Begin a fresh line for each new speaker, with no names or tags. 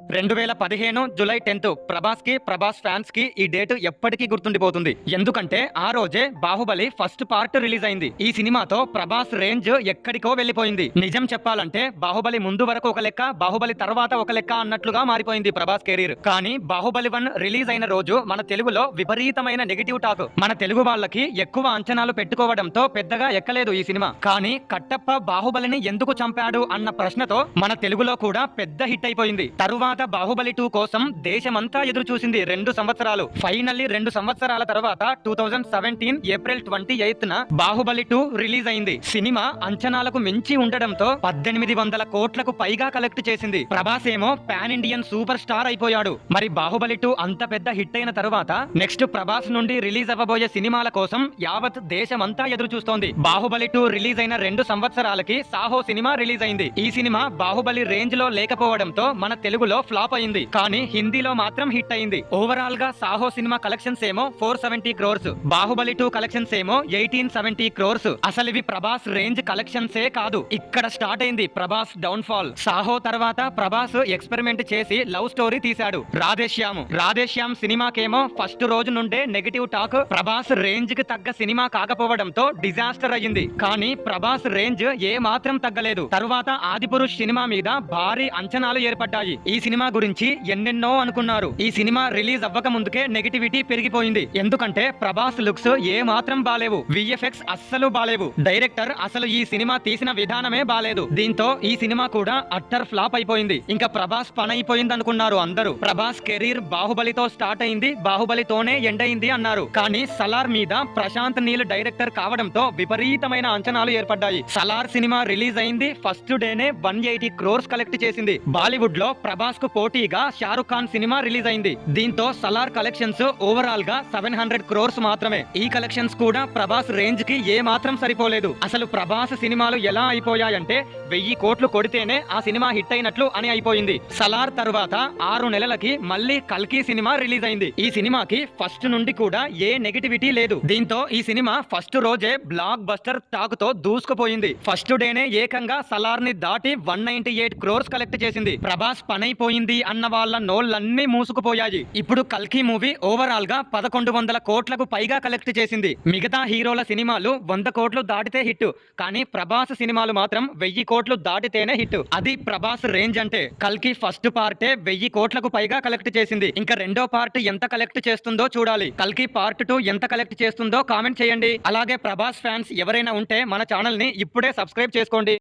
రెండు వేల పదిహేను జులై టెన్త్ ప్రభాస్కి ప్రభాస్ ఫ్యాన్స్కి ఈ డేట్ ఎప్పటికీ గుర్తుండిపోతుంది. ఎందుకంటే ఆ రోజే బాహుబలి ఫస్ట్ పార్ట్ రిలీజ్ అయింది. ఈ సినిమాతో ప్రభాస్ రేంజ్ ఎక్కడికో వెళ్ళిపోయింది. నిజం చెప్పాలంటే బాహుబలి ముందు వరకు ఒక లెక్క బాహుబలి తర్వాత ఒక లెక్క అన్నట్లుగా మారిపోయింది ప్రభాస్ కెరీర్. కానీ బాహుబలి వన్ రిలీజ్ అయిన రోజు మన తెలుగులో విపరీతమైన నెగిటివ్ టాక్. మన తెలుగు వాళ్ళకి ఎక్కువ అంచనాలు పెట్టుకోవడంతో పెద్దగా ఎక్కలేదు ఈ సినిమా. కానీ కట్టప్ప బాహుబలిని ఎందుకు చంపాడు అన్న ప్రశ్నతో మన తెలుగులో కూడా పెద్ద హిట్ అయిపోయింది. తరువాత బాహుబలి టూ కోసం దేశమంతా ఎదురు చూసింది రెండు సంవత్సరాలు. ఫైనల్లీ రెండు సంవత్సరాల తర్వాత two thousand seventeen April twenty eighth న బాహుబలి టూ రిలీజ్ అయింది సినిమా అంచనాలకు మించి ఉండడంతో పద్దెనిమిది వందల కోట్లకు పైగా కలెక్ట్ చేసింది. ప్రభాస్ ఏమో పాన్ ఇండియన్ సూపర్ స్టార్ అయిపోయాడు. మరి బాహుబలి టూ అంత పెద్ద హిట్ అయిన తరువాత నెక్స్ట్ ప్రభాస్ నుండి రిలీజ్ అవ్వబోయే సినిమాల కోసం యావత్ దేశమంతా ఎదురు చూస్తోంది బాహుబలి టూ రిలీజ్ అయిన రెండు సంవత్సరాలకి సాహో సినిమా రిలీజ్ అయింది ఈ సినిమా బాహుబలి రేంజ్లో లేకపోవడంతో మన తెలుగులో ఫ్లాప్ అయింది. కానీ హిందీలో మాత్రం హిట్ అయింది. ఓవరాల్గా సాహో సినిమా కలెక్షన్స్ ఏమో four seventy crores Baahubali two collections ఏమో ఎయిటీన్ సెవెంటీ క్రోర్స్ అసలు ఇవి ప్రభాస్ రేంజ్ కలెక్షన్స్ ఏ కాదు. ఇక్కడ స్టార్ట్ అయింది ప్రభాస్ డౌన్ ఫాల్ సాహో తర్వాత ప్రభాస్ ఎక్స్పెరిమెంట్ చేసి లవ్ స్టోరీ తీశాడు. రాధేశ్యామ్. రాధేశ్యామ్ సినిమాకేమో ఫస్ట్ రోజు నుండే నెగిటివ్ టాక్ ప్రభాస్ రేంజ్కి తగ్గ సినిమా కాకపోవడంతో డిజాస్టర్ అయ్యింది. కానీ ప్రభాస్ రేంజ్ ఏ మాత్రం తగ్గలేదు. తరువాత ఆదిపురుష్ సినిమా మీద భారీ అంచనాలు ఏర్పడ్డాయి. ఈ సినిమా గురించి ఎన్నెన్నో అనుకున్నారు. ఈ సినిమా రిలీజ్ అవ్వక ముందుకే నెగిటివిటీ పెరిగిపోయింది. ఎందుకంటే ప్రభాస్ లుక్స్ ఏ మాత్రం బాలేవు. విఎఫ్ఎక్స్ అస్సలు బాలేవు. డైరెక్టర్ అసలు ఈ సినిమా తీసిన విధానమే బాలేదు. దీంతో ఈ సినిమా కూడా అట్టర్ ఫ్లాప్ అయిపోయింది. ఇంకా ప్రభాస్ పని అయిపోయింది అనుకున్నారు అందరూ. ప్రభాస్ కెరీర్ బాహుబలితో స్టార్ట్ అయింది. బాహుబలితోనే ఎండ్ అయింది అన్నారు. కానీ సలార్ మీద ప్రశాంత్ నీల్ డైరెక్టర్ కావడంతో విపరీతమైన అంచనాలు ఏర్పడ్డాయి. సలార్ సినిమా రిలీజ్ అయింది ఫస్ట్ డేనే వన్ ఎయిటీ క్రోర్స్ కలెక్ట్ చేసింది. బాలీవుడ్లో ప్రభాస్ కు పోటీగా షారుఖ్ ఖాన్ సినిమా రిలీజ్ అయింది. దీంతో సలార్ కలెక్షన్స్ ఓవరాల్గా సెవెన్ హండ్రెడ్ క్రోర్స్ మాత్రమే. ఈ కలెక్షన్స్ కూడా ప్రభాస్ రేంజ్కి ఏ మాత్రం సరిపోలేదు. అసలు ప్రభాస్ సినిమాలు ఎలా అయిపోయాయంటే వెయ్యి కోట్లు కొడితేనే ఆ సినిమా హిట్ అయినట్లు అని అయిపోయింది. సలార్ తరువాత ఆరు నెలలకి మళ్ళీ కల్కి సినిమా రిలీజ్ అయింది. ఈ సినిమాకి ఫస్ట్ నుండి కూడా ఏ నెగిటివిటీ లేదు. దీంతో ఈ సినిమా ఫస్ట్ రోజే బ్లాక్ బస్టర్ టాక్తో దూసుకుపోయింది. ఫస్ట్ డేనే ఏకంగా సలార్ని దాటి one ninety eight crores collect చేసింది. ప్రభాస్ పనైపోయింది అన్న వాళ్ళ నోళ్ళన్నీ మూసుకుపోయాయి. ఇప్పుడు కల్కి మూవీ ఓవరాల్గా పదకొండు వందల కోట్లకు పైగా కలెక్ట్ చేసింది. మిగతా హీరోల సినిమాలు వంద కోట్లు దాటితే హిట్ కానీ ప్రభాస్ సినిమాలు మాత్రం వెయ్యి కోట్లు దాటితేనే హిట్ అది ప్రభాస్ రేంజ్ అంటే కల్కి ఫస్ట్ పార్టే వెయ్యి కోట్లకు పైగా కలెక్ట్ చేసింది. ఇంకా రెండో పార్ట్ ఎంత కలెక్ట్ చేస్తుందో చూడాలి. కల్కి పార్ట్ టూ ఎంత కలెక్ట్ చేస్తుందో కామెంట్ చేయండి. అలాగే ప్రభాస్ ఫ్యాన్స్ ఎవరైనా ఉంటే మన ఛానల్ని ఇప్పుడే సబ్స్క్రైబ్ చేసుకోండి.